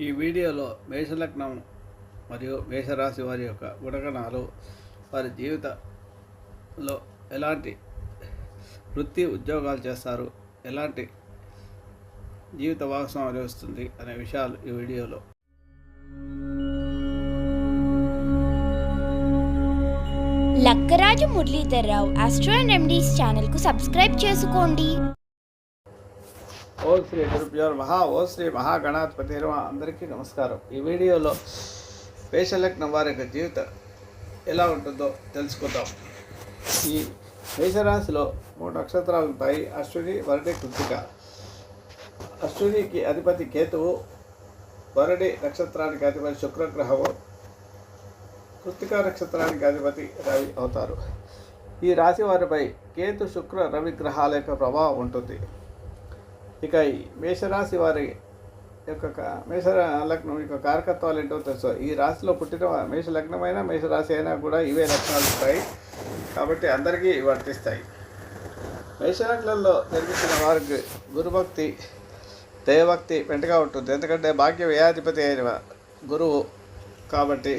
ఈ వీడియోలో మేషలగ్నం మరియు మేషరాశి వారి యొక్క గుణగణాలు వారి జీవితంలో ఎలాంటి వృత్తి ఉద్యోగాలు చేస్తారు ఎలాంటి జీవిత భాగస్వామ్యం వస్తుంది అనే విషయాలు ఈ వీడియోలో. లక్కరాజు మురళీధర్రావు ఆస్ట్రో అండ్ ఎండీస్ ఛానల్కు సబ్స్క్రైబ్ చేసుకోండి. ఓం శ్రీ గురుభ్యో మహా ఓం శ్రీ మహాగణాధిపతి అందరికీ నమస్కారం. ఈ వీడియోలో మేషలగ్నం వారి యొక్క జీవితం ఎలా ఉంటుందో తెలుసుకుందాం. ఈ మేషరాశిలో మూడు నక్షత్రాలు ఉంటాయి అశ్విని వరుడి కృతిక. అశ్వినికి అధిపతి కేతువు వరుడి నక్షత్రానికి అధిపతి శుక్రగ్రహము కృతిక నక్షత్రానికి అధిపతి రవి అవుతారు. ఈ రాశి వారిపై కేతు శుక్ర రవి గ్రహాల యొక్క ప్రభావం ఉంటుంది. ఇక ఈ మేషరాశి వారి యొక్క మేషరా మేష లగ్నం యొక్క కారకత్వాలు ఏంటో తెలుసు? ఈ రాశిలో పుట్టిన మేష లగ్నమైన మేషరాశి అయినా కూడా ఇవే లక్షణాలు ఉంటాయి. కాబట్టి అందరికీ వర్తిస్తాయి. మేషలగ్నంలో జన్మించిన వారికి గురుభక్తి దైవభక్తి వెంటగా ఉంటుంది. ఎందుకంటే భాగ్య వ్యయాధిపతి అయిన గురువు కాబట్టి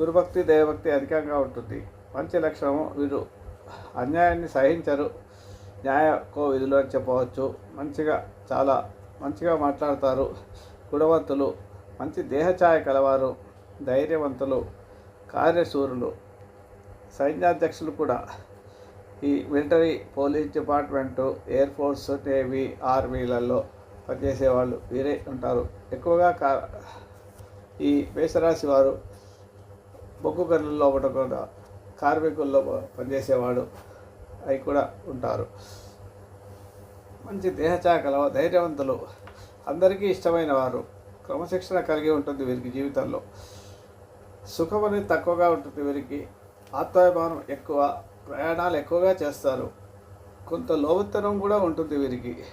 గురుభక్తి దైవభక్తి అధికంగా ఉంటుంది. మంచి లక్షణము వీరు అన్యాయాన్ని సహించరు. న్యాయ కో విధులు అని చెప్పవచ్చు. మంచిగా చాలా మంచిగా మాట్లాడతారు. గుణవంతులు మంచి దేహఛాయ కలవారు ధైర్యవంతులు కార్యశూరులు సైన్యాధ్యక్షులు కూడా. ఈ military police department air force navy ఆర్మీలలో పనిచేసేవాళ్ళు వీరే ఉంటారు. ఎక్కువగా కా ఈ మేషరాశి వారు బొగ్గు గనుల్లో ఒకటి కూడా కార్మికుల్లో పనిచేసేవాడు. అవి కూడా ఉంటారు. మంచి దేహచాయ ధైర్యవంతులు. అందరికీ ఇష్టమైన వారు. క్రమశిక్షణ కలిగి ఉంటుంది వీరికి జీవితంలో. సుఖం అనేది తక్కువగా ఉంటుంది వీరికి. ఆత్మాభిమానం ఎక్కువ ప్రయాణాలు ఎక్కువగా చేస్తారు. కొంత లోబత్తనం కూడా ఉంటుంది వీరికి.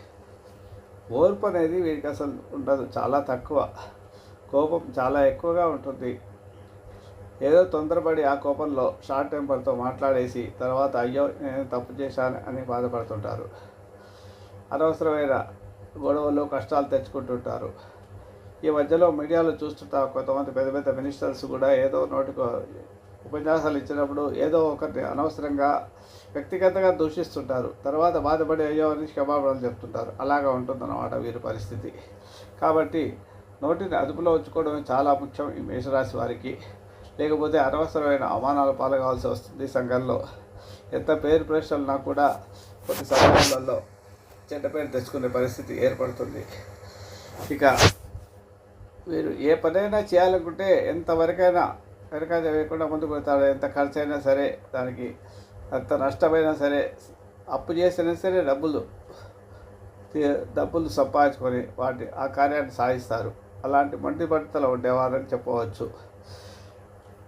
ఓర్పు అనేది వీరికి అసలు ఉండదు. చాలా తక్కువ. కోపం చాలా ఎక్కువగా ఉంటుంది. ఏదో తొందరపడి ఆ కోపంలో షార్ట్ టెంపర్తో మాట్లాడేసి తర్వాత అయ్యో నేను తప్పు చేశాను అని బాధపడుతుంటారు. అనవసరమైన గొడవలు కష్టాలు తెచ్చుకుంటుంటారు. ఈ మధ్యలో మీడియాలో చూస్తుంటా కొంతమంది పెద్ద పెద్ద మినిస్టర్స్ కూడా ఏదో నోటికో ఉపన్యాసాలు ఇచ్చినప్పుడు ఏదో ఒకటి అనవసరంగా వ్యక్తిగతంగా దూషిస్తుంటారు. తర్వాత బాధపడి అయ్యో అని క్షమాపణలు చెప్తుంటారు. అలాగా ఉంటుందన్నమాట వీరి పరిస్థితి. కాబట్టి నోటిని అదుపులో ఉంచుకోవడం చాలా ముఖ్యం ఈ మేషరాశి వారికి. లేకపోతే అనవసరమైన అవమానాల పాల్గొవాల్సి వస్తుంది సంఘంలో. ఎంత పేరు ప్రశ్నలున్నా కూడా కొన్ని సందర్భాలలో చెడ్డ పేరు తెచ్చుకునే పరిస్థితి ఏర్పడుతుంది. ఇక మీరు ఏ పనైనా చేయాలనుకుంటే ఎంతవరకైనా వెనక వేయకుండా ముందుకు వెళ్తాడు ఎంత ఖర్చు అయినా సరే దానికి ఎంత నష్టమైనా సరే అప్పు చేసినా సరే డబ్బులు డబ్బులు సంపాదించుకొని వాటి ఆ కార్యాన్ని సాధిస్తారు. అలాంటి మంటి పట్టుదల ఉండేవారని చెప్పవచ్చు.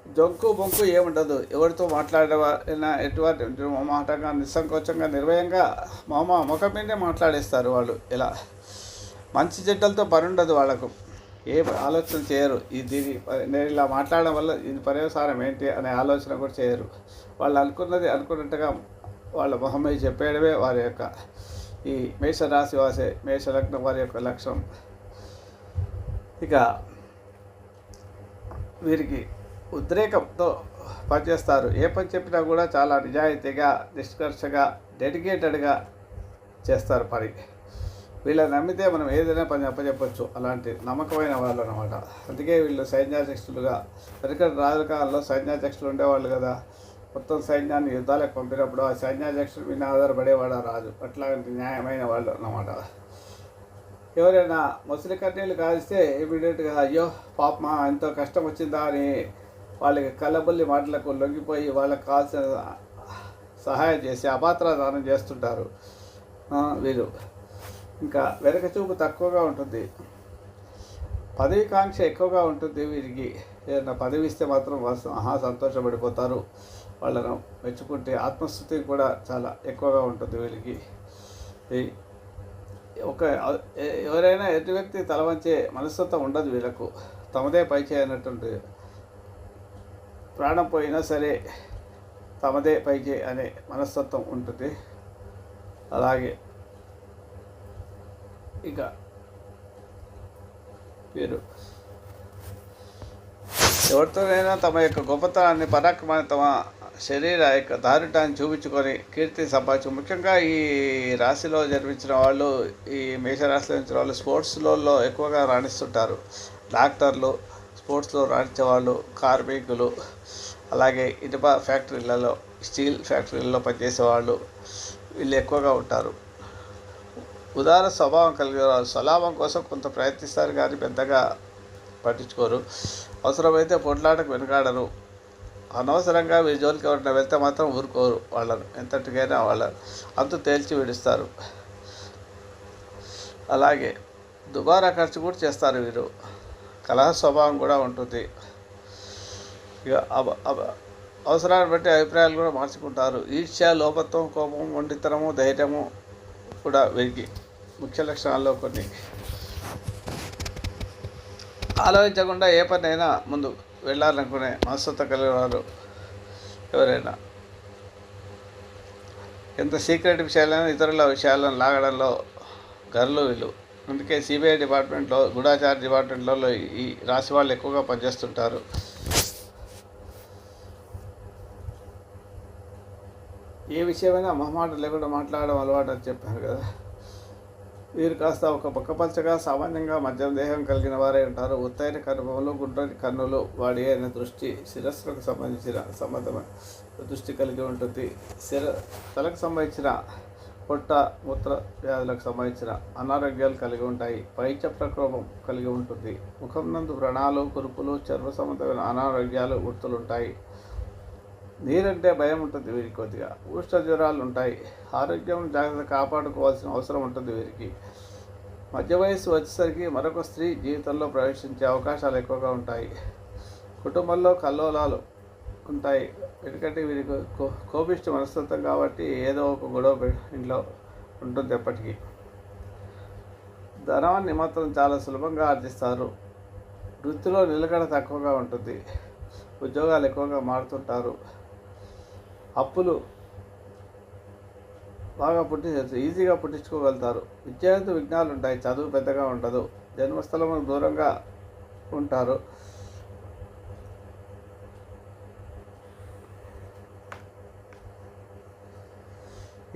జొంకు బొంకు ఏముండదు. ఎవరితో మాట్లాడేవారైనా ఎటువంటి మాటగా నిస్సంకోచంగా నిర్భయంగా మామ ముఖం మీదే మాట్లాడేస్తారు వాళ్ళు. ఇలా మంచి చెడ్డలతో పని ఉండదు వాళ్ళకు. ఏ ఆలోచన చేయరు. ఈ దీని నేను ఇలా మాట్లాడడం వల్ల ఇది పర్యవసారం ఏంటి అనే ఆలోచన కూడా చేయరు. వాళ్ళు అనుకున్నది అనుకున్నట్టుగా వాళ్ళ మొహం చెప్పేయడమే వారి యొక్క ఈ మేషరాశి వాసే మేషలగ్నం వారి యొక్క లక్ష్యం. ఇక వీరికి ఉద్రేకంతో పనిచేస్తారు. ఏ పని చెప్పినా కూడా చాలా నిజాయితీగా నిష్కర్షగా డెడికేటెడ్గా చేస్తారు పని. వీళ్ళని నమ్మితే మనం ఏదైనా పని అప్పచెప్పచ్చు. అలాంటి నమ్మకమైన వాళ్ళు అనమాట అందుకే వీళ్ళు సైన్యాధ్యక్షులుగా వెనకటి రాజకాలంలో సైన్యాధ్యక్షులు ఉండేవాళ్ళు కదా. మొత్తం సైన్యాన్ని యుద్ధాలకు పంపినప్పుడు ఆ సైన్యాధ్యక్షుడు మీద ఆధారపడేవాడు రాజు. అట్లాంటి న్యాయమైన వాళ్ళు అన్నమాట. ఎవరైనా ముసలి కన్నీళ్ళు కాల్స్తే ఇమీడియట్గా అయ్యో పాపమా ఎంతో కష్టం వచ్చిందా అని వాళ్ళకి కలబల్లి మాటలకు లొంగిపోయి వాళ్ళకి కావాల్సిన సహాయం చేసి అపాత్ర దానం చేస్తుంటారు వీరు ఇంకా వెనక చూపు తక్కువగా ఉంటుంది. పదవి కాంక్ష ఎక్కువగా ఉంటుంది వీరికి. ఏదైనా పదవి ఇస్తే మాత్రం వాళ్ళు మహా సంతోషపడిపోతారు. వాళ్ళను మెచ్చుకుంటే ఆత్మస్థుతి కూడా చాలా ఎక్కువగా ఉంటుంది వీళ్ళకి. ఈ ఒక ఎవరైనా ఎటు వ్యక్తి తల వంచే మనస్తత్వం ఉండదు వీళ్ళకు. తమదే పై చేయనటువంటి ప్రాణం పోయినా సరే తమదే పైకి అనే మనస్తత్వం ఉంటుంది. అలాగే ఇక వీరు ఎవరితోనైనా తమ యొక్క గొప్పతనాన్ని పరాక్రమాన్ని తమ శరీర యొక్క దారుటాన్ని చూపించుకొని కీర్తి సంపాదించు ముఖ్యంగా ఈ రాశిలో జన్మించిన వాళ్ళు ఈ మేషరాశిలో జన్మించిన వాళ్ళు స్పోర్ట్స్లలో ఎక్కువగా రాణిస్తుంటారు. డాక్టర్లు స్పోర్ట్స్లో రాణించే వాళ్ళు కార్మికులు అలాగే ఇనుప ఫ్యాక్టరీలలో స్టీల్ ఫ్యాక్టరీలలో పనిచేసే వాళ్ళు వీళ్ళు ఎక్కువగా ఉంటారు. ఉదార స్వభావం కలిగిన వాళ్ళు స్వలాభం కోసం కొంత ప్రయత్నిస్తారు కానీ పెద్దగా పట్టించుకోరు. అవసరమైతే పొట్లాటకు వెనకాడరు. అనవసరంగా వీరి జోలికి ఎవరైనా వెళ్తే మాత్రం ఊరుకోరు వాళ్ళను. ఎంతటికైనా వాళ్ళను అంత తేల్చి విడుస్తారు. అలాగే దుబారా ఖర్చు కూడా చేస్తారు వీరు. కలహ స్వభావం కూడా ఉంటుంది. ఇక అవసరాన్ని బట్టి అభిప్రాయాలు కూడా మార్చుకుంటారు. ఈర్ష్య లోపత్వం కోపం మొండితనము ధైర్యము కూడా వెలిగి ముఖ్య లక్షణాల్లో కొన్ని. ఆలోచించకుండా ఏ పనైనా ముందు వెళ్ళాలనుకునే మనస్తత్వం కలిగిన వారు ఎవరైనా? ఎంత సీక్రెట్ విషయాలైనా ఇతరుల విషయాలను లాగడంలో గర్లు వీళ్ళు. అందుకే సిబిఐ డిపార్ట్మెంట్లో గూఢాచార డిపార్ట్మెంట్లలో ఈ రాశి వాళ్ళు ఎక్కువగా పనిచేస్తుంటారు. ఏ విషయమైనా మొహమాట లేకుండా మాట్లాడడం అలవాటు అని చెప్పాను కదా. వీరు కాస్త ఒక పక్కపలచగా సామాన్యంగా మద్యం దేహం కలిగిన వారే ఉంటారు ఉత్తైన కర్మములు గుండ్రని కన్నులు వాడి అయిన దృష్టి శిరస్సులకు సంబంధించిన సంబంధమైన దృష్టి కలిగి ఉంటుంది. శిర తలకు సంబంధించిన పొట్ట మూత్ర వ్యాధులకు సంబంధించిన అనారోగ్యాలు కలిగి ఉంటాయి. పైచ ప్రకోపం కలిగి ఉంటుంది. ముఖం నందు వ్రణాలు కురుపులు చర్మ సంబంధమైన అనారోగ్యాలు గుర్తులుంటాయి. నీరంటే భయం ఉంటుంది వీరికి కొద్దిగా. ఉష్ణ జ్వరాలు ఉంటాయి. ఆరోగ్యం జాగ్రత్త కాపాడుకోవాల్సిన అవసరం ఉంటుంది వీరికి. మధ్య వయస్సు వచ్చేసరికి మరొక స్త్రీ జీవితంలో ప్రవేశించే అవకాశాలు ఎక్కువగా ఉంటాయి. కుటుంబంలో కల్లోలాలు ఉంటాయి ఎందుకంటే వీరికి కో- కోపిష్టి మనస్తత్వం కాబట్టి ఏదో ఒక గొడవ ఇంట్లో ఉంటుంది ఎప్పటికీ. ధనాన్ని మాత్రం చాలా సులభంగా ఆర్జిస్తారు. వృత్తిలో నిలకడ తక్కువగా ఉంటుంది. ఉద్యోగాలు ఎక్కువగా మారుతుంటారు. అప్పులు బాగా పుట్టించవచ్చు. ఈజీగా పుట్టించుకోగలుగుతారు. విద్యార్థి విఘ్నాలు ఉంటాయి. చదువు పెద్దగా ఉండదు. జన్మస్థలం దూరంగా ఉంటారు.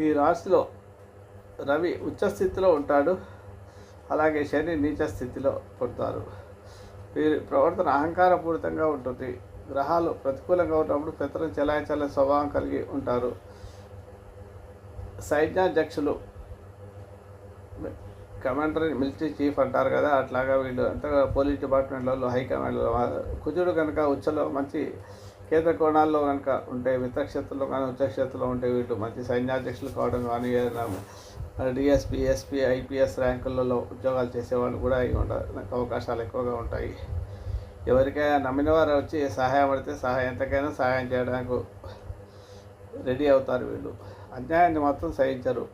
ఈ రాశిలో రవి ఉచ్చస్థితిలో ఉంటాడు. అలాగే శని నీచ స్థితిలో పుడతారు వీరి ప్రవర్తన అహంకారపూరితంగా ఉంటుంది. గ్రహాలు ప్రతికూలంగా ఉన్నప్పుడు పెత్తనం చెలాయించాల స్వభావం కలిగి ఉంటారు. సైన్యాధ్యక్షులు కమాండర్ మిలిటరీ చీఫ్ అంటారు కదా అట్లాగా వీళ్ళు అంతగా పోలీస్ డిపార్ట్మెంట్లలో హైకమాండ్లో కుజుడు కనుక ఉచ్చలో మంచి కేంద్ర కోణాల్లో కనుక ఉంటే మిత్రక్షేత్రంలో కానీ ఉచ్చక్షేత్రంలో ఉంటే వీళ్ళు మంచి సైన్యాధ్యక్షులు కావడం కానీ ఏదైనా డిఎస్పీ ఎస్పీ ఐపీఎస్ ర్యాంకులలో ఉద్యోగాలు చేసేవాళ్ళు కూడా అయి ఉండడానికి అవకాశాలు ఎక్కువగా ఉంటాయి. ఎవరికైనా నమ్మిన వారు వచ్చి సహాయం పడితే సహాయం ఎంతకైనా సహాయం చేయడానికి రెడీ అవుతారు వీళ్ళు. అన్యాయాన్ని మాత్రం సహించరు.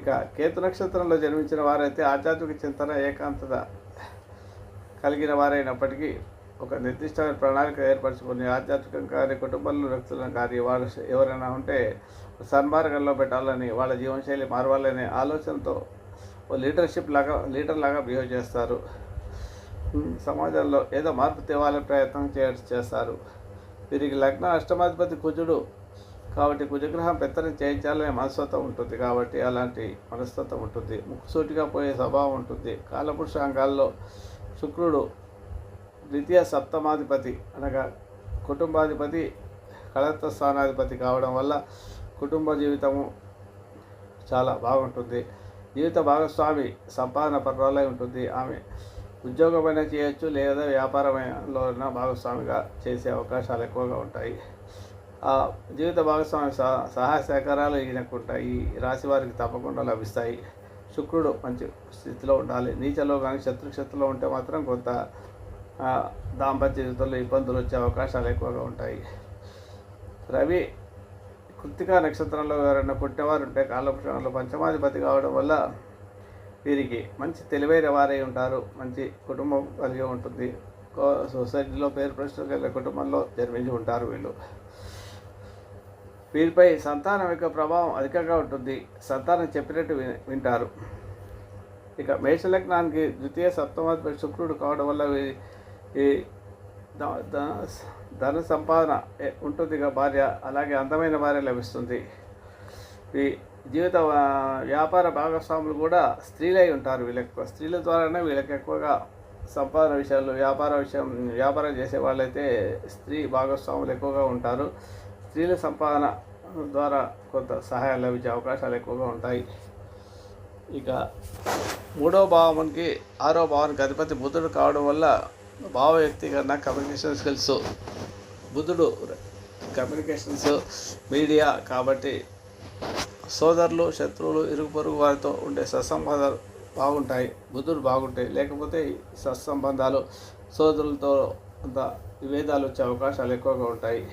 ఇక కేతు నక్షత్రంలో జన్మించిన వారైతే ఆధ్యాత్మిక చింతన ఏకాంతత కలిగిన వారైనప్పటికీ ఒక నిర్దిష్టమైన ప్రణాళిక ఏర్పరచుకొని ఆధ్యాత్మికంగా కానీ కుటుంబంలో వ్యక్తులను కానీ వారు ఎవరైనా ఉంటే సన్మార్గంలో పెట్టాలని వాళ్ళ జీవనశైలి మారవాలనే ఆలోచనతో ఓ లీడర్షిప్ లాగా లీడర్ లాగా బిహేవ్ చేస్తారు. సమాజంలో ఏదో మార్పు తేవాలని ప్రయత్నం చే చేస్తారు. వీరికి లగ్న అష్టమాధిపతి కుజుడు కాబట్టి కుజగ్రహం పెత్తనం చేయించాలనే మనస్తత్వం ఉంటుంది కాబట్టి అలాంటి మనస్తత్వం ఉంటుంది. ముక్కుసూటిగా పోయే స్వభావం ఉంటుంది. కాలపురుషాంగాల్లో శుక్రుడు ద్వితీయ సప్తమాధిపతి అనగా కుటుంబాధిపతి కళత్వ స్థానాధిపతి కావడం వల్ల కుటుంబ జీవితము చాలా బాగుంటుంది. జీవిత భాగస్వామి సంపాదన పర్వాలే ఉంటుంది. ఆమె ఉద్యోగమైనా చేయొచ్చు లేదా వ్యాపారంలో భాగస్వామిగా చేసే అవకాశాలు ఎక్కువగా ఉంటాయి. ఆ జీవిత భాగస్వామి సహ సహాయ సహకారాలు ఈయనకు ఉంటాయి ఈ రాశి వారికి తప్పకుండా లభిస్తాయి. శుక్రుడు మంచి స్థితిలో ఉండాలి. నీచలో కానీ శత్రుక్షేత్రంలో ఉంటే మాత్రం కొంత దాంపత్య జీవితంలో ఇబ్బందులు వచ్చే అవకాశాలు ఎక్కువగా ఉంటాయి. రవి కృతికా నక్షత్రంలో ఎవరైనా పుట్టేవారు ఉంటే కాలపురుషంలో పంచమాధిపతి కావడం వల్ల వీరికి మంచి తెలివైన వారై ఉంటారు. మంచి కుటుంబం కలిగి ఉంటుంది. సొసైటీలో పేరు ప్రశ్న కలిగే కుటుంబంలో జన్మించి ఉంటారు వీళ్ళు. వీరిపై సంతానం యొక్క ప్రభావం అధికంగా ఉంటుంది. సంతానం చెప్పినట్టు వింటారు. ఇక మేషలగ్నానికి ద్వితీయ సప్తమాధిపతి శుక్రుడు కావడం వల్ల వీరి ఈ ధన ధన సంపాదన ఉంటుంది భార్య అలాగే అందమైన భార్య లభిస్తుంది. ఈ జీవిత వ్యాపార భాగస్వాములు కూడా స్త్రీలై ఉంటారు వీళ్ళకి స్త్రీల ద్వారానే వీళ్ళకి ఎక్కువగా సంపాదన విషయాలు వ్యాపార విషయం వ్యాపారం చేసే వాళ్ళైతే స్త్రీ భాగస్వాములు ఎక్కువగా ఉంటారు. స్త్రీల సంపాదన ద్వారా కొంత సహాయం లభించే అవకాశాలు ఎక్కువగా ఉంటాయి. ఇక మూడో భావానికి ఆరో భావానికి అధిపతి బుధుడు కావడం వల్ల భావ వ్యక్తీకరణ కమ్యూనికేషన్ స్కిల్స్ బుధుడు కమ్యూనికేషన్స్ మీడియా కాబట్టి సోదరులు శత్రువులు ఇరుగు పొరుగు వారితో ఉండే సత్సంబంధాలు బాగుంటాయి. బుద్ధుడు బాగుంటాయి లేకపోతే ఈ సత్సంబంధాలు సోదరులతో అంత విభేదాలు వచ్చే అవకాశాలు ఎక్కువగా ఉంటాయి.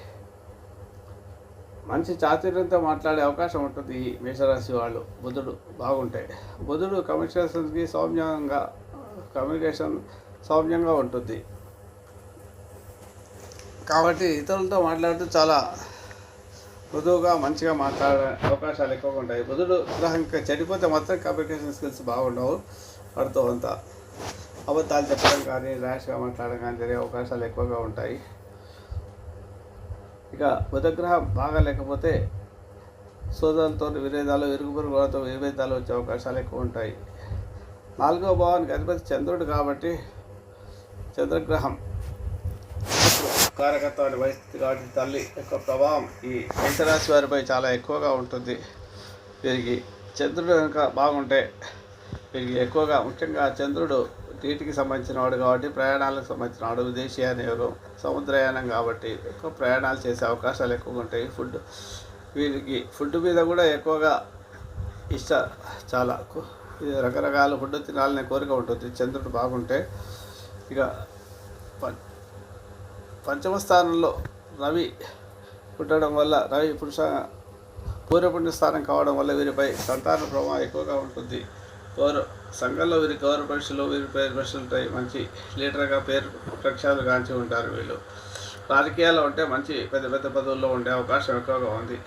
మంచి చాతుర్యంతో మాట్లాడే అవకాశం ఉంటుంది ఈ మేషరాశి వాళ్ళు. బుధుడు బాగుంటాయి బుధుడు కమ్యూనికేషన్స్కి సౌమ్యంగా కమ్యూనికేషన్ సౌమ్యంగా ఉంటుంది. కాబట్టి ఇతరులతో మాట్లాడుతూ చాలా మృదువుగా మంచిగా మాట్లాడే అవకాశాలు ఎక్కువగా ఉంటాయి. బుధుడు గ్రహం ఇంకా చెడిపోతే మాత్రం కమ్యూనికేషన్ స్కిల్స్ బాగుండవు. వాటితో అంతా అబద్ధాలు చెప్పడం కానీ ర్యాష్గా మాట్లాడడం కానీ జరిగే అవకాశాలు ఎక్కువగా ఉంటాయి. ఇక బుధగ్రహం బాగా లేకపోతే సోదరులతో విభేదాలు ఇరుగు పొరుగు విభేదాలు వచ్చే అవకాశాలు ఎక్కువ ఉంటాయి. నాలుగవ భావానికి అధిపతి చంద్రుడు కాబట్టి చంద్రగ్రహం. కారకత్వాన్ని వహిస్తుంది కాబట్టి తల్లి యొక్క ప్రభావం. ఈ మేషరాశి వారిపై చాలా ఎక్కువగా ఉంటుంది. వీరికి చంద్రుడు కనుక బాగుంటే వీరికి ఎక్కువగా ముఖ్యంగా చంద్రుడు నీటికి సంబంధించిన వాడు కాబట్టి ప్రయాణాలకు సంబంధించిన వాడు విదేశీయాన యోగం సముద్రయానం కాబట్టి ఎక్కువ ప్రయాణాలు చేసే అవకాశాలు ఎక్కువగా ఉంటాయి. ఫుడ్ వీరికి ఫుడ్ మీద కూడా ఎక్కువగా ఇష్ట చాలా రకరకాల ఫుడ్ తినాలనే కోరిక ఉంటుంది. చంద్రుడు బాగుంటే ఇక పంచమ స్థానంలో రవి పుట్టడం వల్ల రవి పురుష పూర్వపుణ్య స్థానం కావడం వల్ల వీరిపై సంతాన ప్రభావం ఎక్కువగా ఉంటుంది. గౌరవ సంఘంలో వీరి గౌరవ పరీక్షలు వీరి పేరు పరీక్షలు ఉంటాయి మంచి లీడర్గా పేరు ప్రఖ్యాతులు గాంచి ఉంటారు వీళ్ళు. రాజకీయాల్లో ఉంటే మంచి పెద్ద పెద్ద పదవుల్లో ఉండే అవకాశం ఎక్కువగా ఉంది.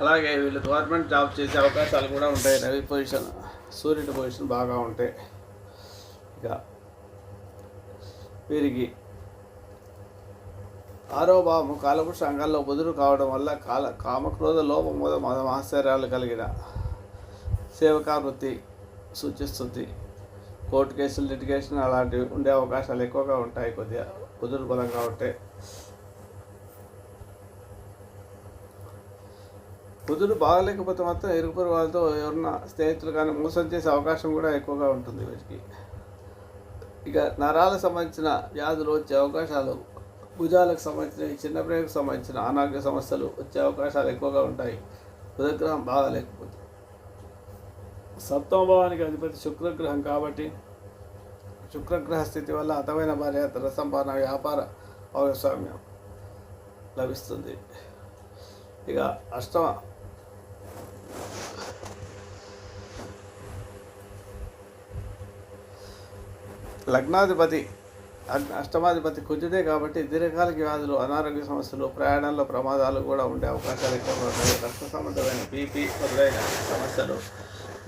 అలాగే వీళ్ళు గవర్నమెంట్ జాబ్ చేసే అవకాశాలు కూడా ఉంటాయి. రవి పొజిషన్ సూర్యుడి పొజిషన్ బాగా ఉంటాయి ఇక వీరికి ఆరో భావము కాలపురుష అంగాల్లో బుధుడు కావడం వల్ల కాల కామక్రోధ లోపం మొద మద మహశ్చర్యాలు కలిగిన సేవకా వృత్తి సూచిస్తుంది. కోర్టు కేసులు లిటిగేషన్ అలాంటివి ఉండే అవకాశాలు ఎక్కువగా ఉంటాయి. కొద్దిగా బుధుడు బలంగా ఉంటే బుధుడు బాగలేకపోతే మాత్రం ఇరుగుపొరుగు వాళ్ళతో ఎవరన్నా స్నేహితులు కానీ మోసం చేసే అవకాశం కూడా ఎక్కువగా ఉంటుంది వీరికి. ఇక నరాలకు సంబంధించిన వ్యాధులు వచ్చే అవకాశాలు భుజాలకు సంబంధించిన చిన్న బ్రేక్ సంబంధించిన అనారోగ్య సమస్యలు వచ్చే అవకాశాలు ఎక్కువగా ఉంటాయి. బుధగ్రహం బాగాలేకపోతే సప్తమ భావానికి అధిపతి శుక్రగ్రహం కాబట్టి శుక్రగ్రహ స్థితి వల్ల అతమైన భార్య ధన సంపాదన వ్యాపార భాగస్వామ్యం లభిస్తుంది. ఇక అష్టమ లగ్నాధిపతి అగ్- అష్టమాధిపతి కుజుడే కాబట్టి దీర్ఘకాలిక వ్యాధులు అనారోగ్య సమస్యలు ప్రయాణంలో ప్రమాదాలు కూడా ఉండే అవకాశాలు ఎక్కువగా ఉంటాయి రక్త సంబంధమైన బీపీ మొదలైన సమస్యలు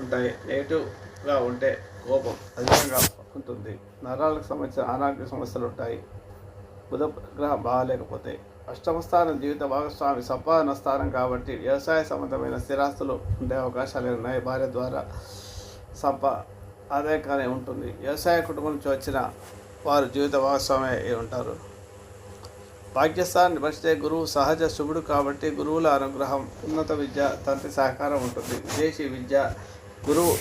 ఉంటాయి. నెగిటివ్గా ఉంటే కోపం అధికంగా ఉంటుంది. నరాలకు సంబంధించిన అనారోగ్య సమస్యలు ఉంటాయి. బుధ గ్రహం బాగాలేకపోతే అష్టమస్థానం జీవిత భాగస్వామి సంపాదన స్థానం కాబట్టి వ్యవసాయ సంబంధమైన స్థిరాస్తులు ఉండే అవకాశాలు ఉన్నాయి? భార్య ద్వారా సంపా ఆదాయకానే ఉంటుంది. వ్యవసాయ కుటుంబం నుంచి వచ్చిన వారు జీవిత భాగస్వామి అయి ఉంటారు. భాగ్యస్థాన్ని బట్టితే గురువు సహజ శుభుడు కాబట్టి గురువుల అనుగ్రహం ఉన్నత విద్య తండ్రి సహకారం ఉంటుంది. విదేశీ విద్య గురువు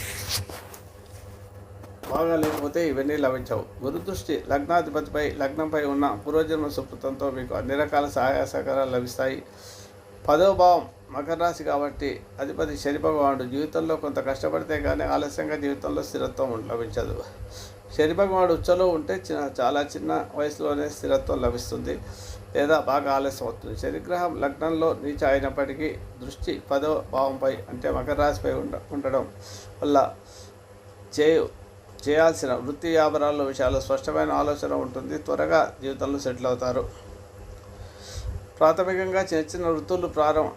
బాగా లేకపోతే ఇవన్నీ లభించవు. గురు దృష్టి లగ్నాధిపతిపై లగ్నంపై ఉన్న పూర్వజన్మ సుకృతంతో మీకు అన్ని రకాల సహాయ సహకారాలు లభిస్తాయి. పదవ భావం మకర రాశి కాబట్టి అధిపతి శని భగవానుడు జీవితంలో కొంత కష్టపడితే కానీ ఆలస్యంగా జీవితంలో స్థిరత్వం లభించదు. శని భగవానుడు ఉచ్చలో ఉంటే చిన్న చాలా చిన్న వయసులోనే స్థిరత్వం లభిస్తుంది లేదా బాగా ఆలస్యం అవుతుంది. శనిగ్రహం లగ్నంలో నీచ అయినప్పటికీ దృష్టి పదవ భావంపై అంటే మకర రాశిపై ఉండ ఉండడం వల్ల చేయు చేయాల్సిన వృత్తి వ్యాపారాల విషయాలు స్పష్టమైన ఆలోచన ఉంటుంది. త్వరగా జీవితంలో సెటిల్ అవుతారు. ప్రాథమికంగా చిన్న చిన్న వృత్తులు ప్రారంభం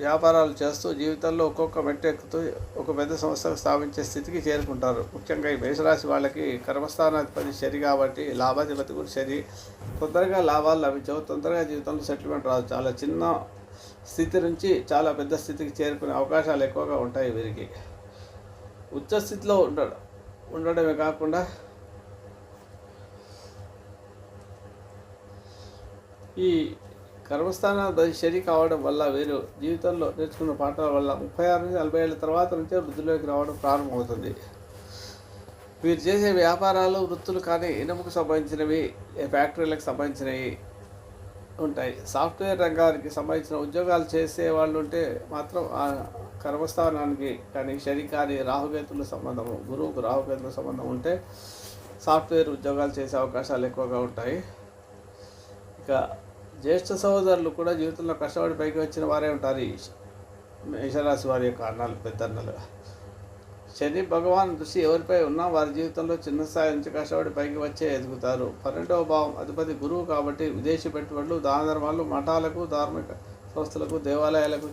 వ్యాపారాలు చేస్తూ జీవితంలో ఒక్కొక్క మెట్టు ఎక్కుతూ ఒక పెద్ద సంస్థను స్థాపించే స్థితికి చేరుకుంటారు. ముఖ్యంగా ఈ మేషరాశి వాళ్ళకి కర్మస్థానాధిపతి శని కాబట్టి లాభాధిపతి కూడా శని. తొందరగా లాభాలు లభించవు తొందరగా జీవితంలో సెటిల్మెంట్ రాదు. చాలా చిన్న స్థితి నుంచి చాలా పెద్ద స్థితికి చేరుకునే అవకాశాలు ఎక్కువగా ఉంటాయి వీరికి. ఉచ్చ స్థితిలో ఉండడం ఉండడమే కాకుండా ఈ కర్మస్థానాలు శని కావడం వల్ల వీరు. జీవితంలో నేర్చుకున్న పాఠాల వల్ల ముప్పై ఆరు నుంచి నలభై ఏళ్ళ తర్వాత నుంచే వృద్ధిలోకి రావడం ప్రారంభమవుతుంది. వీరు చేసే వ్యాపారాలు వృత్తులు కానీ ఇనుముకు సంబంధించినవి ఫ్యాక్టరీలకు సంబంధించినవి ఉంటాయి. సాఫ్ట్వేర్ రంగానికి సంబంధించిన ఉద్యోగాలు చేసే వాళ్ళు ఉంటే మాత్రం ఆ కర్మస్థానానికి కానీ శని కానీ రాహుకేతుల సంబంధము గురువుకు రాహుకేతుల సంబంధం ఉంటే సాఫ్ట్వేర్ ఉద్యోగాలు చేసే అవకాశాలు ఎక్కువగా ఉంటాయి. ఇక జ్యేష్ఠ సహోదరులు కూడా జీవితంలో కష్టపడి పైకి వచ్చిన వారే ఉంటారు ఈ మేషరాశి వారి యొక్క అన్నాలు పెద్దన్నలు శని భగవాన్ దృష్టి ఎవరిపై ఉన్నా వారి జీవితంలో చిన్న స్థాయి నుంచి కష్టపడి పైకి వచ్చే ఎదుగుతారు. పన్నెండవ భావం అధిపతి గురువు కాబట్టి విదేశీ పెట్టుబడులు దాన ధర్మాలు మఠాలకు ధార్మిక సంస్థలకు దేవాలయాలకు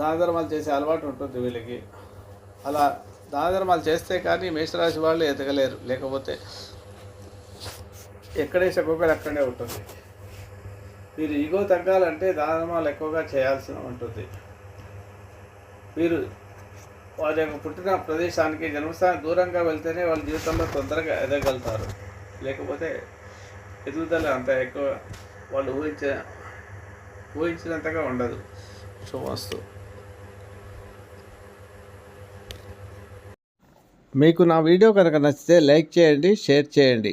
దాన ధర్మాలు చేసే అలవాటు ఉంటుంది వీళ్ళకి. అలా దాన ధర్మాలు చేస్తే కానీ మేషరాశి వాళ్ళు ఎదగలేరు. లేకపోతే ఎక్కడే కుక్కలు అక్కడే ఉంటుంది. మీరు ఈగో తగ్గాలంటే దానమాలు ఎక్కువగా చేయాల్సి ఉంటుంది. మీరు వారి యొక్క పుట్టిన ప్రదేశానికి జన్మస్థానం దూరంగా వెళ్తేనే వాళ్ళ జీవితంలో తొందరగా ఎదగలుగుతారు. లేకపోతే ఎదుగుదల అంత ఎక్కువ వాళ్ళు ఊహించ ఊహించినంతగా ఉండదు. శుభమస్తు మీకు నా వీడియో కనుక నచ్చితే లైక్ చేయండి షేర్ చేయండి.